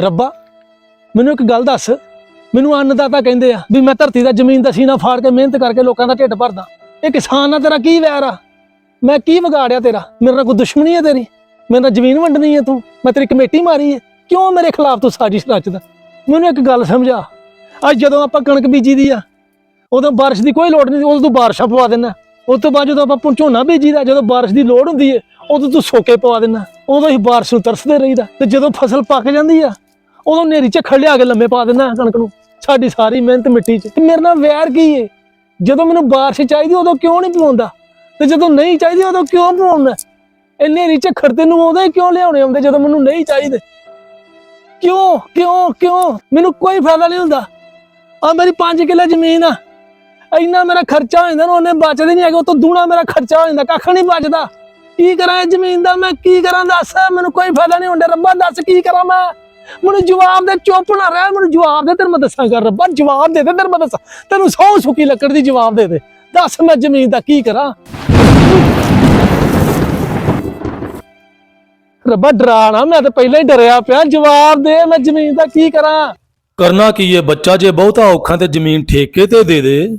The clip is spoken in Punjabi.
ਰੱਬਾ, ਮੈਨੂੰ ਇੱਕ ਗੱਲ ਦੱਸ। ਮੈਨੂੰ ਅੰਨਦਾਤਾ ਕਹਿੰਦੇ ਆ ਵੀ ਮੈਂ ਧਰਤੀ ਦਾ ਜ਼ਮੀਨ ਦਾ ਸੀਨਾ ਫਾੜ ਕੇ ਮਿਹਨਤ ਕਰਕੇ ਲੋਕਾਂ ਦਾ ਢਿੱਡ ਭਰਦਾ। ਇਹ ਕਿਸਾਨ ਨਾਲ ਤੇਰਾ ਕੀ ਵੈਰ ਆ? ਮੈਂ ਕੀ ਵਿਗਾੜਿਆ ਤੇਰਾ? ਮੇਰੇ ਨਾਲ ਕੋਈ ਦੁਸ਼ਮਣੀ ਹੈ ਤੇਰੀ? ਮੇਰੇ ਨਾਲ ਜ਼ਮੀਨ ਵੰਡਣੀ ਹੈ ਤੂੰ? ਮੈਂ ਤੇਰੀ ਕਮੇਟੀ ਮਾਰੀ ਹੈ ਕਿਉਂ ਮੇਰੇ ਖਿਲਾਫ ਤੂੰ ਸਾਜ਼ਿਸ਼ ਰਚਦਾ? ਮੈਨੂੰ ਇੱਕ ਗੱਲ ਸਮਝਾ। ਅੱਜ ਜਦੋਂ ਆਪਾਂ ਕਣਕ ਬੀਜੀ ਦੀ ਆ, ਉਦੋਂ ਬਾਰਿਸ਼ ਦੀ ਕੋਈ ਲੋੜ ਨਹੀਂ ਉਦੋਂ ਤੂੰ ਬਾਰਿਸ਼ਾਂ ਪਵਾ ਦੇਣਾ ਉਸ ਤੋਂ ਬਾਅਦ ਜਦੋਂ ਆਪਾਂ ਝੋਨਾ ਬੀਜੀਦਾ, ਜਦੋਂ ਬਾਰਿਸ਼ ਦੀ ਲੋੜ ਹੁੰਦੀ ਹੈ ਉਦੋਂ ਤੂੰ ਸੋਕੇ ਪਵਾ ਦੇਣਾ ਉਦੋਂ ਹੀ ਬਾਰਿਸ਼ ਨੂੰ ਤਰਸਦੇ ਰਹੀਦਾ। ਤੇ ਜਦੋਂ ਫਸਲ ਪੱਕ ਜਾਂਦੀ ਆ ਉਦੋਂ ਨੇਰੀ ਝੱਖੜ ਲਿਆ ਕੇ ਲੰਮੇ ਪਾ ਦਿੰਦਾ ਕਣਕ ਨੂੰ। ਸਾਡੀ ਸਾਰੀ ਮਿਹਨਤ ਮਿੱਟੀ 'ਚ। ਤੇ ਮੇਰੇ ਨਾਲ ਵੈਰ ਕੀ ਏ? ਜਦੋਂ ਮੈਨੂੰ ਬਾਰਿਸ਼ ਚਾਹੀਦੀ, ਉਦੋਂ ਕਿਉਂ ਨਹੀਂ ਪਵਾਉਂਦਾ? ਤੇ ਜਦੋਂ ਨਹੀਂ ਚਾਹੀਦੀ, ਉਦੋਂ ਕਿਉਂ ਪਵਾਉਂਦਾ? ਇਹ ਨੇਰੀ ਝੱਖੜ ਤੈਨੂੰ ਉਦੋਂ ਕਿਉਂ ਲਿਆਉਣੇ ਆਉਂਦੇ, ਜਦੋਂ ਮੈਨੂੰ ਨਹੀਂ ਚਾਹੀਦੇ? ਕਿਉਂ ਕਿਉਂ ਕਿਉਂ? ਮੈਨੂੰ ਕੋਈ ਫਾਇਦਾ ਨਹੀਂ ਹੁੰਦਾ। ਆ ਮੇਰੀ 5 ਕਿੱਲੇ ਜ਼ਮੀਨ ਆ। ਇੰਨਾ ਮੇਰਾ ਖਰਚਾ ਹੋ ਜਾਂਦਾ ਨਾ, ਉਹਨੇ ਬਚਦੇ ਨਹੀਂ ਹੈਗੇ, ਉਹ ਤੋਂ ਦੂਣਾ ਮੇਰਾ ਖਰਚਾ ਹੋ ਜਾਂਦਾ, ਕੱਖ ਨਹੀਂ ਬਚਦਾ। ਕੀ ਕਰਾਂ ਇਹ ਜ਼ਮੀਨ ਦਾ, ਮੈਂ ਕੀ ਕਰਾਂ? ਦੱਸ, ਮੈਨੂੰ ਕੋਈ ਫਾਇਦਾ ਨਹੀਂ ਹੁੰਦਾ। ਰੱਬਾ, ਦੱਸ ਕੀ ਕਰਾਂ ਮੈਂ? ਮੈਨੂੰ ਜਵਾਬ ਦੇ, ਚੁੱਪ ਨਾ ਰਹਿ, ਮੈਨੂੰ ਜਵਾਬ ਦੇ, ਤੈਨੂੰ ਮੈਂ ਦੱਸਾਂ ਕਰ ਰੱਬਾ, ਜਵਾਬ ਦੇ ਦੇ, ਤੈਨੂੰ ਮੈਂ ਦੱਸਾਂ। ਤੈਨੂੰ ਸੌ ਸੁੱਕੀ ਲੱਕੜ ਦੀ ਜਵਾਬ ਦੇ ਦੇ। ਦੱਸ ਮੈਂ ਜ਼ਮੀਨ ਦਾ ਕੀ ਕਰਾਂ? ਰੱਬਾ ਡਰਾਣਾ ਮੈਂ ਤਾਂ ਪਹਿਲਾਂ ਹੀ ਡਰਿਆ ਪਿਆ। ਜਵਾਬ ਦੇ, ਮੈਂ ਜ਼ਮੀਨ ਦਾ ਕੀ ਕਰਾਂ? ਕਰਨਾ ਕੀ ਹੈ ਬੱਚਾ? ਜੇ ਬਹੁਤਾ ਔਖਾਂ ਤੇ ਜ਼ਮੀਨ ਠੇਕੇ ਤੇ ਦੇ ਦੇ।